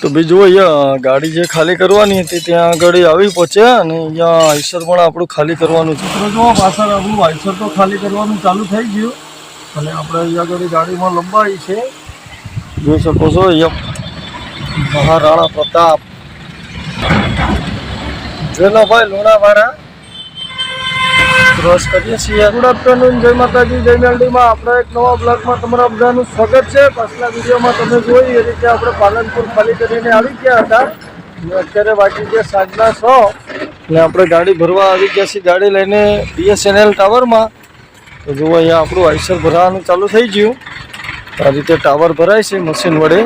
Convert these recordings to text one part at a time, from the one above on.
તો બીજું અહીંયા ગાડી જે ખાલી કરવાની હતી ત્યાં આગળ આવી પહોંચ્યા અને અહીંયા આઈસર પણ આપણું ખાલી કરવાનું છે. તો જો પાછળ આપણું આઈસર તો ખાલી કરવાનું ચાલુ થઈ ગયું. અને આપણે અહીંયા આગળ ગાડીમાં લંબાઈ છે. જોઈ શકો છો અહીંયા મહારાણા પ્રતાપ. જેલાભાઈ લુણાવાડા ક્રોસ કરીએ છીએ. ગુડ આફ્ટરનૂન, જય માતાજી, જય મેલડીમાં. આપણે એક નવા બ્લોગમાં તમારા બધાનું સ્વાગત છે. પાછલા વિડીયોમાં તમે જોઈ એ રીતે આપણે પાલનપુર ખાલી કરીને આવી ગયા હતા. અત્યારે બાકી છે સાંજના છ. ને આપણે ગાડી ભરવા આવી ગયા છીએ. ગાડી લઈને બીએસએનએલ ટાવરમાં. તો જુઓ અહીંયા આપણું આઈસર ભરવાનું ચાલુ થઈ ગયું. આ રીતે ટાવર ભરાય છે મશીન વડે.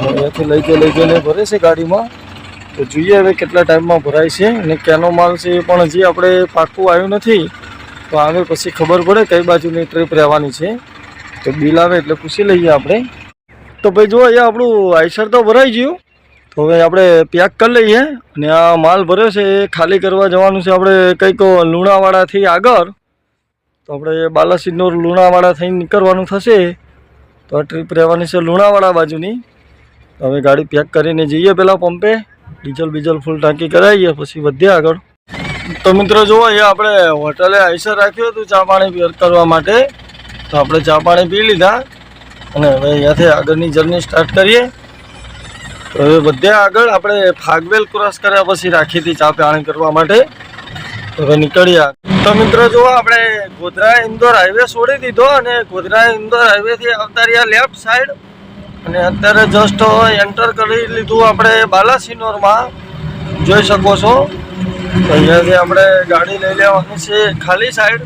અહીંયાથી લઈ જઈ લઈ જઈને ભરે છે ગાડીમાં. તો જોઈએ હવે કેટલા ટાઈમમાં ભરાય છે અને ક્યાંનો માલ છે એ પણ હજી આપણે પાકું આવ્યું નથી. તો આવે પછી ખબર પડે કઈ બાજુની ટ્રીપ રહેવાની છે. તો બિલ આવે એટલે પૂછી લઈએ આપણે. તો ભાઈ જો અહીંયા આપણું આઈસર તો ભરાઈ ગયું. તો હવે આપણે પેક કરી લઈએ અને આ માલ ભર્યો છે એ ખાલી કરવા જવાનું છે આપણે કંઈક લુણાવાડાથી આગળ. તો આપણે બાલાસિનોર લુણાવાડા થઈને નીકળવાનું થશે. તો આ ટ્રીપ રહેવાની છે લુણાવાડા બાજુની. હવે ગાડી પેક કરીને જઈએ પહેલાં પંપે. ડીઝલ બીજલ ફૂલ ટાંકી કરાવીએ, પછી વધીએ આગળ. તો મિત્રો જુઓ, અહીંયા આપણે હોટલે આઈસર રાખ્યું હતું, ચા પાણી પીર કરવા માટે. તો આપણે ચા પાણી પી લીધા. અને હવે અહીંયાથી આગળની જર્ની સ્ટાર્ટ કરીએ. તો હવે વધ્યા આગળ. આપણે ફાગવેલ ક્રોસ કર્યા પછી રાખી હતી ચા પાણી કરવા માટે. હવે નીકળ્યા તો મિત્રો જુઓ, આપણે ગોધરા ઇન્દોર હાઈવે છોડી દીધો અને ગોધરા ઇન્દોર હાઈવેથી આવતા રહ્યા લેફ્ટ સાઈડ અને અત્યારે જસ્ટ એન્ટર કરી લીધું આપણે બાલાસિનોરમાં. જોઈ શકો છો. અહીંયાથી આપણે ગાડી લઈ લેવાની છે ખાલી સાઈડ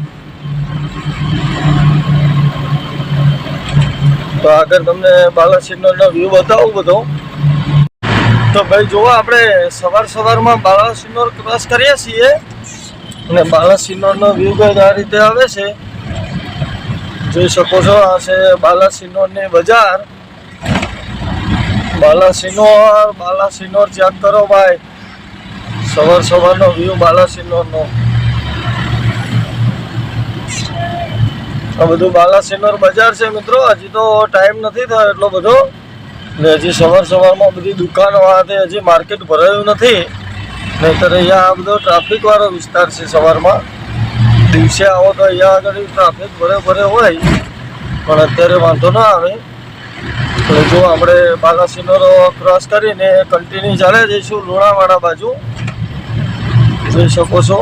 તો આગળ તમને બાલાસિનોરનો વ્યૂ બતાવું બધો. તો ભાઈ જુઓ આપણે સવાર સવારમાં બાલાસિનોર ક્રોસ કરીએ છીએ. અને બાલાસિનોરનો વ્યૂ કંઈક આ રીતે આવે છે. જોઈ શકો છો, આ છે બાલાસિનોરની બજાર. બાલાસિનોર બાલાસિનોર ચેક કરો ભાઈ. સવાર સવારનો વ્યૂ બાલાસિનોરનો. આ બધું બાલાસિનોર બજાર છે મિત્રો. હજી તો ટાઈમ નથી થયો એટલો બધો. ને હજી સવાર સવારમાં બધી દુકાનો આ હજી માર્કેટ ભરાયું નથી. નહીતર અહીંયા આ બધો ટ્રાફિક વાળો વિસ્તાર છે સવારમાં. દિવસે આવો તો અહીંયા આગળ ટ્રાફિક ભરે ભરે હોય. પણ અત્યારે વાંધો ના આવે. એટલે જો આપણે બાલાસિનોરો ક્રોસ કરીને કન્ટિન્યુ ચાલે જઈશું લુણાવાડા બાજુ. જોઈ શકો છો.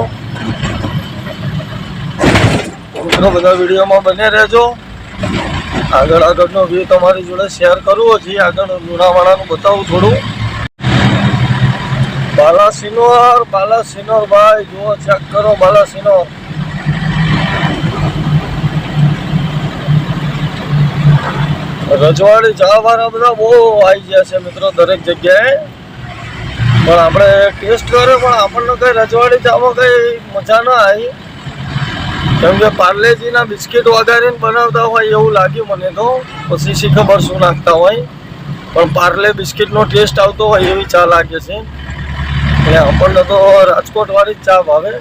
મિત્રો, બધા વિડીયોમાં બને રહેજો. આગળ આગળનો વ્યૂ તમારી જોડે શેર કરવો હજી આગળ લુણાવાડાનું બતાવું થોડું. બાલાસિનોર બાલાસિનોર ભાઈ, જુઓ ચેક કરો બાલાસિનોર. રજવાડી ચાવાળા બધા બહુ આવી ગયા છે મિત્રો દરેક જગ્યાએ. પણ આપણે ટેસ્ટ કર્યો, પણ આપણને કઈ રજવાડી ચામાં કઈ મજા ના આવી. કેમ કે પાર્લેજીના બિસ્કિટ વગાડીને બનાવતા હોય એવું લાગ્યું મને તો. પછી શી ખબર શું નાખતા હોય. પણ પાર્લે બિસ્કિટનો ટેસ્ટ આવતો હોય એવી ચા લાગે છે. અને આપણને તો રાજકોટ વાળી જ ચા ભાવે.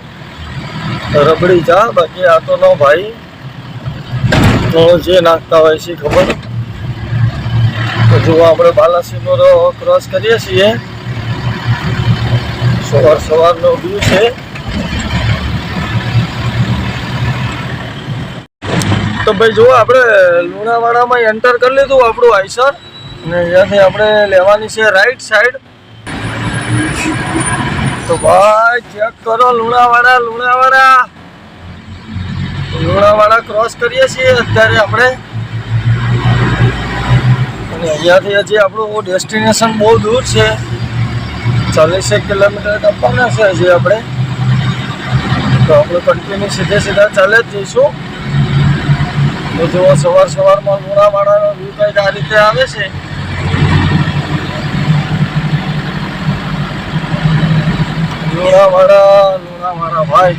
રબડી ચા, બાકી આ તો ન ભાઈ. જે નાખતા હોય છે ખબર. તો જો આપણે બાલાસિનોરો ક્રોસ કરીએ છીએ, સવાર સવારનો વ્યૂ છે. તો ભાઈ જુઓ, આપણે લુણાવાડામાં એન્ટર કરી લીધું આપણું આઈસર. અને અહીંયાથી આપણે લેવાની છે રાઈટ સાઈડ તો ભાઈ ચેક કરો, લુણાવાડા લુણાવાડા. લુણાવાડા ક્રોસ કરીએ છીએ અત્યારે આપણે. અને અહીંયાથી હજી આપણું ડેસ્ટિનેશન બહુ દૂર છે. ચાલીસેક કિલોમીટર કાપવાના છે હજી આપણે. તો આપણે કન્ટિન્યુ સીધે સીધા ચાલે જ જઈશું. તો જુઓ સવાર સવારમાં લુણાવાડાનો વ્યૂ કંઈક આ રીતે આવે છે. લુણાવાડા લુણાવાડા ભાઈ.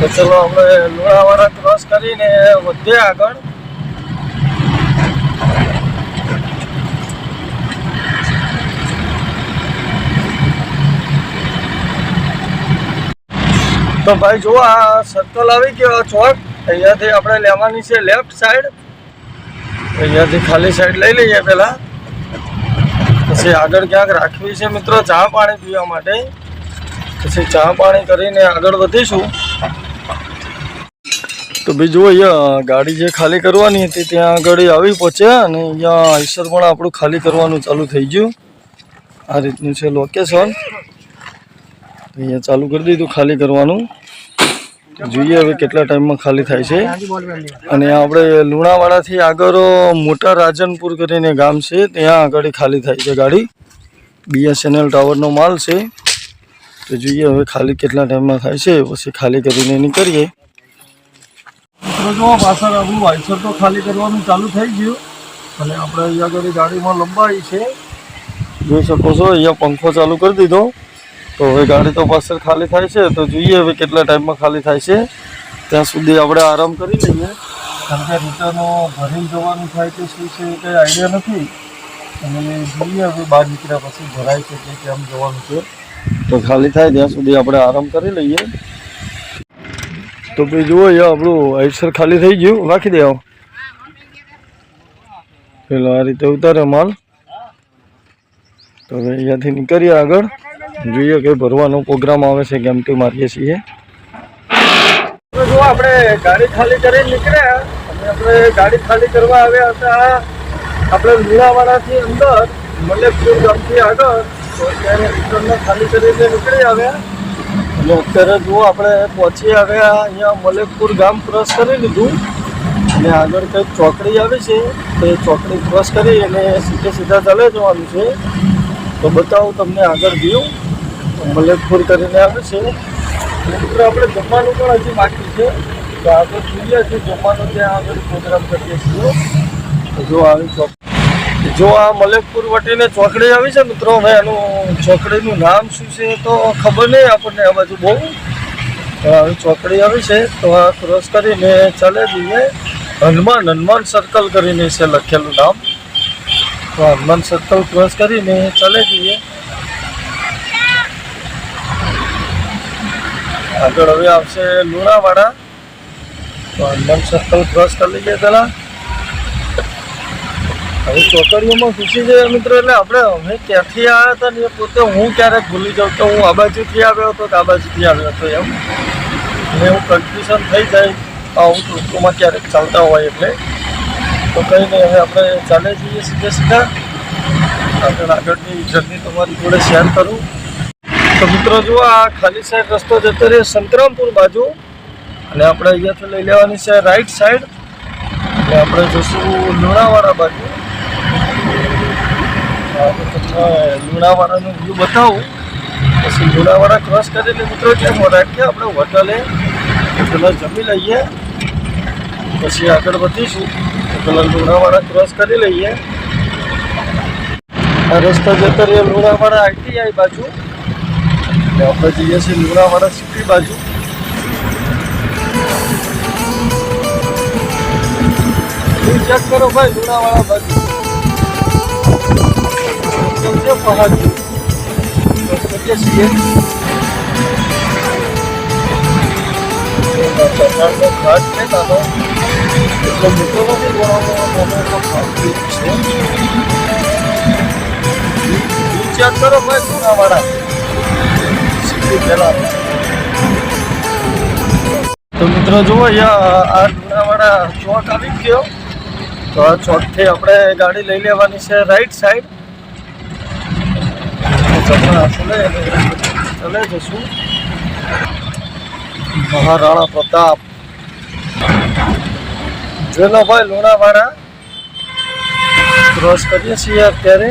તો ચલો આપણે લુણાવાડા ક્રોસ કરીને વધીએ આગળ. તો ભાઈ જુઓ, આ સર્કલ આવી ગયો ચોક અહીંયાથી આપણે લેવાની છે લેફ્ટ સાઈડ અહીંયાથી ખાલી સાઈડ લઈ લઈએ પહેલાં. પછી આગળ ક્યાંક રાખવી છે મિત્રો ચા પાણી પીવા માટે. પછી ચા પાણી કરીને આગળ વધીશું. તો બીજું અહીંયા ગાડી જે ખાલી કરવાની હતી ત્યાં આગળ આવી પહોંચ્યા અને અહીંયા આઈસર પણ આપણું ખાલી કરવાનું ચાલુ થઈ ગયું. આ રીતનું છે લોકેશન અહીંયા ચાલુ કરી દીધું ખાલી કરવાનું. જોઈએ હવે કેટલા ટાઈમમાં ખાલી થાય છે. અને આપણે લુણાવાડાથી આગળ મોટા રાજનપુર કરીને ગામ છે, ત્યાં આગળ ખાલી થાય છે ગાડી. બીએસએનએલ ટાવરનો માલ છે. તો જોઈએ હવે ખાલી કેટલા ટાઈમમાં થાય છે, પછી ખાલી કરીને નીકળીએ. મિત્રો જો પાછળ આપણું વાઇસર તો ખાલી કરવાનું ચાલુ થઈ ગયું. અને આપણે અહીંયા આગળ ગાડીમાં લંબાઈ છે. જોઈ શકો છો, અહીંયા પંખો ચાલુ કરી દીધો. તો હવે ગાડી તો પાછળ ખાલી થાય છે. તો જોઈએ હવે કેટલા ટાઈમમાં ખાલી થાય છે. ત્યાં સુધી આપણે આરામ કરી લઈએ. કારણ કે રિટર્નો ભરીને જવાનું થાય કે શું છે કંઈ આઈડિયા નથી. અને જોઈએ હવે બહાર નીકળ્યા પછી ભરાય છે કે કેમ જવાનું છે. તો ખાલી થાય, ત્યાં સુધી આપણે આરામ કરી લઈએ. તો પછી જુઓ આપણું આઈસર ખાલી થઈ ગયું. રાખી દે આવો. પેલો આ રીતે ઉતારે માલ. તો હવે અહીંયાથી નીકળીએ આગળ. જોઈએ કે ભરવાનો પ્રોગ્રામ આવે છે ગેમટી મારીએ છીએ. જો આપણે ગાડી ખાલી કરી નીકળ્યા. અને આપણે ગાડી ખાલી કરવા આવ્યા હતા. આપણે લુણાવાડાથી અંદર, મલેકપુર ગામથી આગળ. તો ત્યારે ખાલી કરીને નીકળી આવ્યા. અને અત્યારે જુઓ આપણે પહોંચી આવ્યા અહીંયા મલેકપુર ગામ ક્રોસ કરી લીધું. અને આગળ કંઈક ચોકડી આવી છે, તે ચોકડી ક્રોસ કરી અને સીધે સીધા ચાલે જવાનું છે. તો બતાવું તમને આગળ વ્યૂ મલેકપુર કરીને આવે છે. મિત્રો, આપણે જમવાનું પણ હજી બાકી છે. તો આગળ જોઈએ છીએ જમવાનું ત્યાં આગળ પ્રોગ્રામ કરીએ છીએ. જો આવી ચોક જો આ મલેકપુર વટીને ચોકડી આવી છે મિત્રો, હવે એનું ચોકડીનું નામ શું છે તો ખબર નહીં આપણને આ બાજુ બહુ. તો આવી ચોકડી આવી છે, તો આ ક્રોસ કરીને ચાલે જઈએ. હનુમાન હનુમાન સર્કલ કરીને છે લખેલું નામ. તો હનુમાન સર્કલ ક્રોસ કરીને ચાલે જઈએ. આગળ હવે આવશે લુણાવાડા. તો હનુમાન સર્કલ ક્રોસ કરી લઈએ પેલા હવે ચોકડીઓમાં ઘૂસી જાય મિત્રો, એટલે આપણે અમે ક્યાંથી આવ્યા હતા ને એ પોતે હું ક્યારેક ભૂલી જાઉં તો હું આ બાજુથી આવ્યો હતો કે આ બાજુથી આવ્યો હતો એમ. અને એવું કન્ફ્યુઝન થઈ જાય આવું ટૂંકોમાં ક્યારેક ચાલતા હોય એટલે. તો કંઈ નહીં, હવે આપણે ચાલે જઈએ સીધા સીધા. આગળ આગળની જર્ની તમારી જોડે શેર કરું. તો મિત્રો જુઓ આ ખાલી સાઈડ રસ્તો જતો રહે સંતરામપુર બાજુ. અને આપણે અહીંયાથી લઈ લેવાની છે રાઈટ સાઈડ એટલે આપણે જઈશું લુણાવાડા બાજુ. લુણાવાડાનું વ્યૂ બતાવું. પછી લુણાવાડા ક્રોસ કરીને મિત્રો જેમ રાખીએ આપણે હોટલે પેલા જમી લઈએ. પછી આગળ વધીશું. પહેલાં લુણાવાડા ક્રોસ કરી લઈએ. આ રસ્તા જતા રહીએ લુણાવાડા આઈટીઆઈ બાજુ. આપણે જઈએ છીએ લુણાવાડા સિટી બાજુ. ચેક કરો ભાઈ લુણાવાડા બાજુ. છે પહાડ કરીએ છીએ ચઢાણનો ઘાટ છે નાનો એટલો મોટો નથી ગણવાનો ઘાટ છે. ચેક કરો ભાઈ લુણાવાડા સિટી પહેલા. તો મિત્રો જુઓ આ લુણાવાડા ચોક આવી ગયો. તો આ ચોકથી આપણે ગાડી લઈ લેવાની છે રાઈટ સાઈડ ચલે જશું મહારાણા પ્રતાપ જોયેલો ભાઈ લુણાવાડા ક્રોસ કરીએ છીએ અત્યારે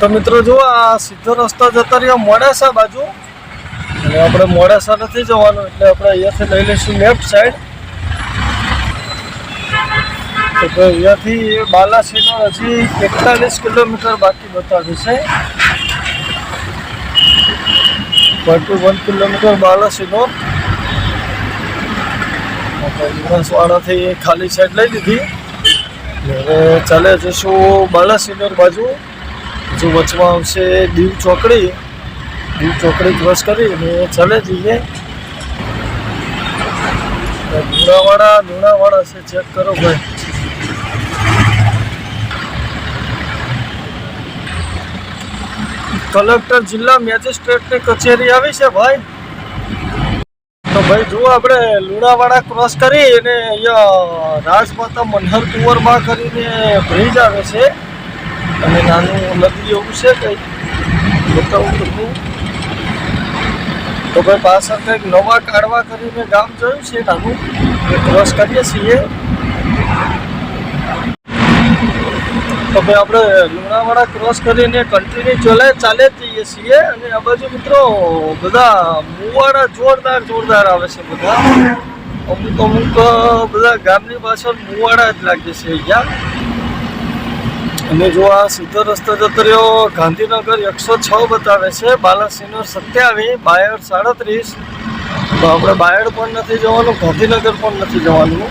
તો મિત્રો જુઓ, આ સીધો રસ્તો જતો રહ્યો. મોડાસા બાજુ. અને આપણે મોડાસા નથી જવાનું, એટલે આપણે અહીંયાથી લઈ લઈશું લેફ્ટ સાઈડ તો અહીંયાથી બાલાસીનો હજી એકતાલીસ કિલોમીટર બાકી બતાવે છે. ફોર્ટી વન કિલોમીટર બાલાસીનો વાળાથી ખાલી સાઈડ લઈ લીધી. હવે ચાલે જઈશું બાલાસિનોર બાજુ. હજુ વચમાં આવશે દીવ ચોકડી. દીવ ચોકડી ક્રોસ કરી અને ચાલે જઈએ લુણાવાડા લુણાવાડા છે ચેક કરો ભાઈ. કલેક્ટર જિલ્લા મેજિસ્ટ્રેટની કચેરી આવી છે ભાઈ. તો ભાઈ જુઓ આપણે લુણાવાડા ક્રોસ કરી અને અહીંયા રાજમાતા મનહર કુંવરમાં કરીને બ્રિજ આવે છે. અને નાનું નદી એવું છે કંઈક. બતાવું તો ભાઈ પાછળ કંઈક નવા કાઢવા કરીને ગામ જોયું છે નાનું ક્રોસ કરીએ છીએ. તો ભાઈ આપણે લુણાવાડા ક્રોસ કરીને કન્ટિન્યુ ચલે, ચાલે જઈએ છીએ. અને આ બાજુ મિત્રો બધા મુવાડા જોરદાર જોરદાર આવે છે બધા. અમુક અમુક બધા ગામની પાછળ મુવાડા જ લાગે છે અહીંયા. અને જો આ સીધો રસ્તો જતો રહ્યો, ગાંધીનગર એકસો છ બતાવે છે, બાલાસિનોર સત્યાવીસ, બાયડ સાડત્રીસ. તો આપણે બાયડ પણ નથી જવાનું, ગાંધીનગર પણ નથી જવાનું.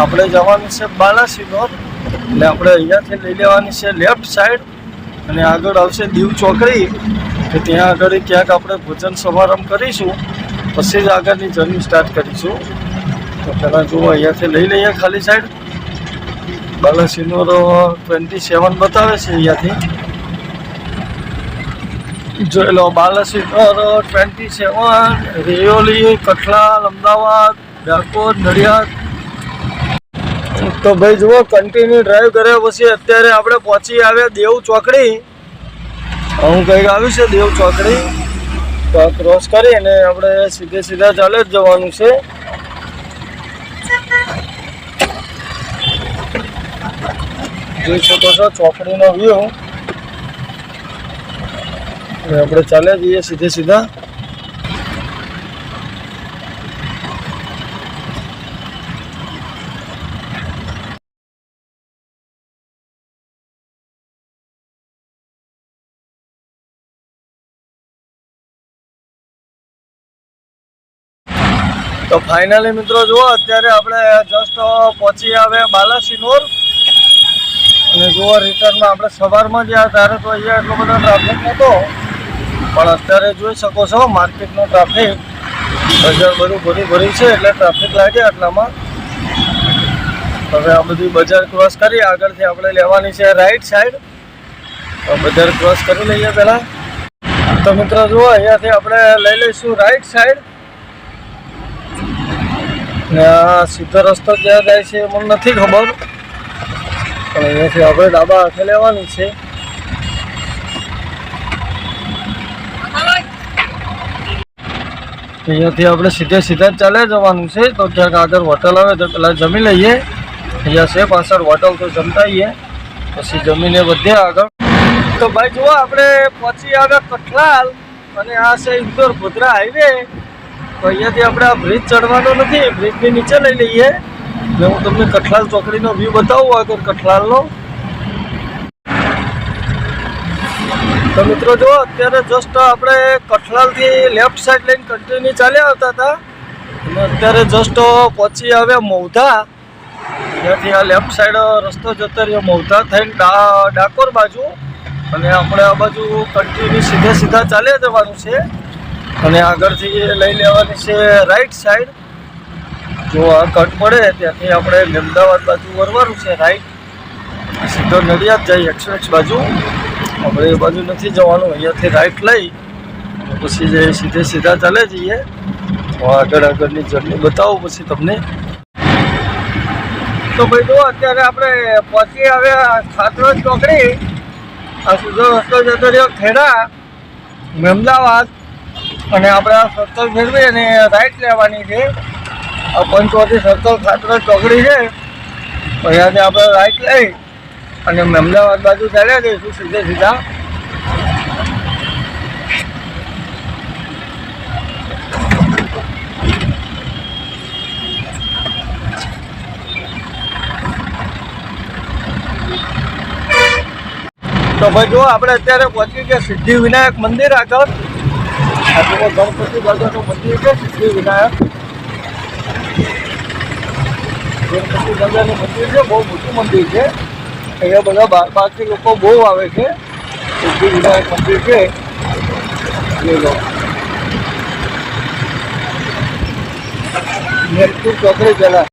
આપણે જવાનું છે બાલાસિનોર. એટલે આપણે અહીંયાથી લઈ લેવાની છે લેફ્ટ સાઈડ અને આગળ આવશે દીવ ચોકડી. કે ત્યાં આગળ ક્યાંક આપણે ભોજન સમારંભ કરીશું. પછી જ આગળની જર્ની સ્ટાર્ટ કરીશું. તો પહેલાં જુઓ અહીંયાથી લઈ લઈએ ખાલી સાઈડ બાલાસિનોર ટ્વેન્ટી સેવન બતાવે છે અહીંયાથી. જોઈ લો બાલાસિનોર ટ્વેન્ટી સેવન રેયોલી કઠલાલ, અમદાવાદ, ડાકોર, નડિયાદ. તો ભાઈ જુઓ કન્ટિન્યુ ડ્રાઈવ કર્યા પછી અત્યારે આપણે પહોંચી આવ્યા દેવ ચોકડી. હું કંઈક આવ્યું છે દેવ ચોકડી. તો ક્રોસ ક્રોસ કરીને આપણે સીધે સીધા ચાલે જ જવાનું છે. જોઈ શકો છો, ચોકડીનો વ્યૂ આપણે ચાલે જઈએ સીધે સીધા. તો ફાઇનલી મિત્રો જુઓ, અત્યારે આપણે જસ્ટ પહોંચી આવ્યા બાલાસિનોર. અને જોવા રિટર્નમાં આપણે સવારમાં જ્યાં ત્યારે તો અહીંયા એટલો બધો ટ્રાફિક નહોતો. પણ અત્યારે જોઈ શકો છો માર્કેટનો ટ્રાફિક બજાર બધું ભરી ભરી છે, એટલે ટ્રાફિક લાગે આટલામાં. હવે આ બધી બજાર ક્રોસ કરી, આગળથી આપણે લેવાની છે રાઈટ સાઈડ બજાર ક્રોસ કરી લઈએ પહેલાં. તો મિત્રો જુઓ, અહીંયાથી આપણે લઈ લઈશું રાઈટ સાઈડ ને આ સીધો રસ્તો ક્યાં જાય છે એ મને નથી ખબર. પણ અહીંયાથી આપણે ડાબા હાથે લેવાનું છે. અહીંયાથી આપણે સીધે સીધા ચાલે જવાનું છે. તો ક્યાંક આગળ હોટલ આવે તો પેલા જમી લઈએ. અહીંયા છે પાછળ હોટલ તો જમતાઈએ. પછી જમીને વધે આગળ. તો ભાઈ જુઓ આપણે પહોંચી આવ્યા કઠલાલ અને આ છે ઇન્દોર ગોધરા હાઈવે. તો અહીંયાથી આપણે આ બ્રિજ ચડવાનો નથી. બ્રિજની નીચે લઈ લઈએ. એટલે હું તમને કઠલાલ ચોકડીનો વ્યૂ બતાવું આગળ કઠલાલનો? તો મિત્રો જો, અત્યારે જસ્ટ આપણે કઠલાલથી લેફ્ટ સાઈડ લઈને કન્ટિન્યુ ચાલ્યા આવતા હતા. અને અત્યારે જસ્ટ પહોંચી આવ્યા મૌધા ત્યાંથી આ લેફ્ટ સાઈડ રસ્તો જતો રહ્યો મૌધા થઈને ડાકોર બાજુ. અને આપણે આ બાજુ કન્ટિન્યુ સીધે સીધા ચાલ્યા જવાનું છે. અને આગળથી લઈ લેવાની છે રાઈટ સાઈડ જો આ કટ પડે ત્યાંથી આપણે અમદાવાદ બાજુ વરવાનું છે રાઈટ સીધો નડિયાદ જાય એક્સપ્રેસ બાજુ. આપણે એ બાજુ નથી જવાનું, અહીંયાથી રાઈટ લઈ, પછી જે સીધે સીધા ચાલે જઈએ. તો આગળ આગળની જર્ની બતાવું પછી તમને. તો ભાઈ જો, અત્યારે આપણે પહોંચી આવ્યા ખાતરોજ ચોકડી. આ સીધો રસ્તો જતો રહ્યો ખેડા, અમદાવાદ. અને આપણે આ સત્તર ફેરવી અને રાઈટ લેવાની છે. આ પંચવટી સર્કલ ખાતર ચોકડી છે. અહીંયાથી આપણે રાઈટ લઈ અને અમદાવાદ બાજુ ચાલ્યા જઈશું સીધે સીધા. તો ભાઈ જો આપણે અત્યારે પહોંચી ગયા સિદ્ધિ વિનાયક મંદિર આગળ. ગણપતિ બાજુનું મંદિર છે સિદ્ધિ વિનાયક દાદાનું મંદિર છે, બહુ મોટું મંદિર છે. અહીંયા બધા બાર બહારથી લોકો બહુ આવે છે. સિદ્ધિ મંદિર છે. જોઈ લો. મેરપુર ચોકડી પહેલા.